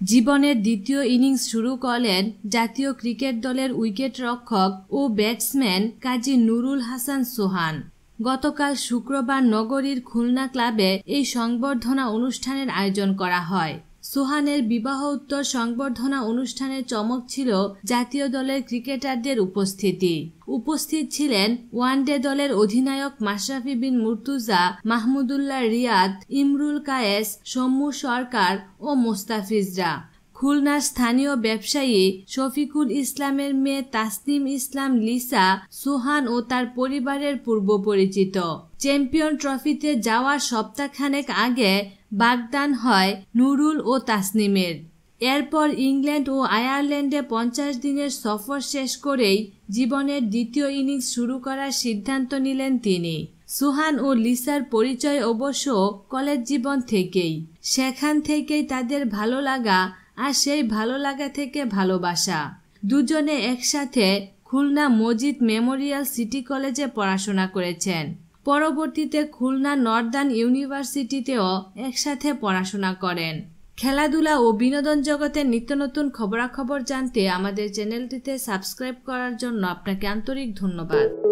জীবনের দ্বিতীয় ইনিংস শুরু করলেন জাতীয় ক্রিকেট দলের উইকেট রক্ষক ও ব্যাটসম্যান কাজী নুরুল হাসান সোহান। গতকাল শুক্রবার নগরীর খুলনা ক্লাবে এই সংবর্ধনা অনুষ্ঠানের আয়োজন করা হয়। সোহানের বিবাহ উত্তর সংবর্ধনা অনুষ্ঠানের চমক ছিল জাতীয় দলের ক্রিকেটারদের উপস্থিতি। উপস্থিত ছিলেন ওয়ানডে দলের অধিনায়ক মাশরাফি বিন মুর্তুজা, মাহমুদুল্লাহ রিয়াদ, ইমরুল কায়েস সম্মু সরকার ও মোস্তাফিজরা। খুলনার স্থানীয় ব্যবসায়ী শফিকুল ইসলামের মেয়ে তাসনিম ইসলাম লিসা সুহান ও তার পরিবারের পূর্ব পরিচিত। চ্যাম্পিয়ন ট্রফিতে যাওয়ার সপ্তাহখানেক আগে বাগদান হয় নুরুল ও তাসনিমের। এরপর ইংল্যান্ড ও আয়ারল্যান্ডে পঞ্চাশ দিনের সফর শেষ করেই জীবনের দ্বিতীয় ইনিংস শুরু করার সিদ্ধান্ত নিলেন তিনি। সুহান ও লিসার পরিচয় অবশ্য কলেজ জীবন থেকেই। সেখান থেকেই তাদের ভালো লাগা আর সেই ভালো লাগা থেকে ভালোবাসা। দুজনে একসাথে খুলনা মজিদ মেমোরিয়াল সিটি কলেজে পড়াশোনা করেছেন। পরবর্তীতে খুলনা নর্দার্ন ইউনিভার্সিটিতেও একসাথে পড়াশোনা করেন। খেলাধুলা ও বিনোদন জগতের নিত্য নতুন খবরাখবর জানতে আমাদের চ্যানেলটিতে সাবস্ক্রাইব করার জন্য আপনাকে আন্তরিক ধন্যবাদ।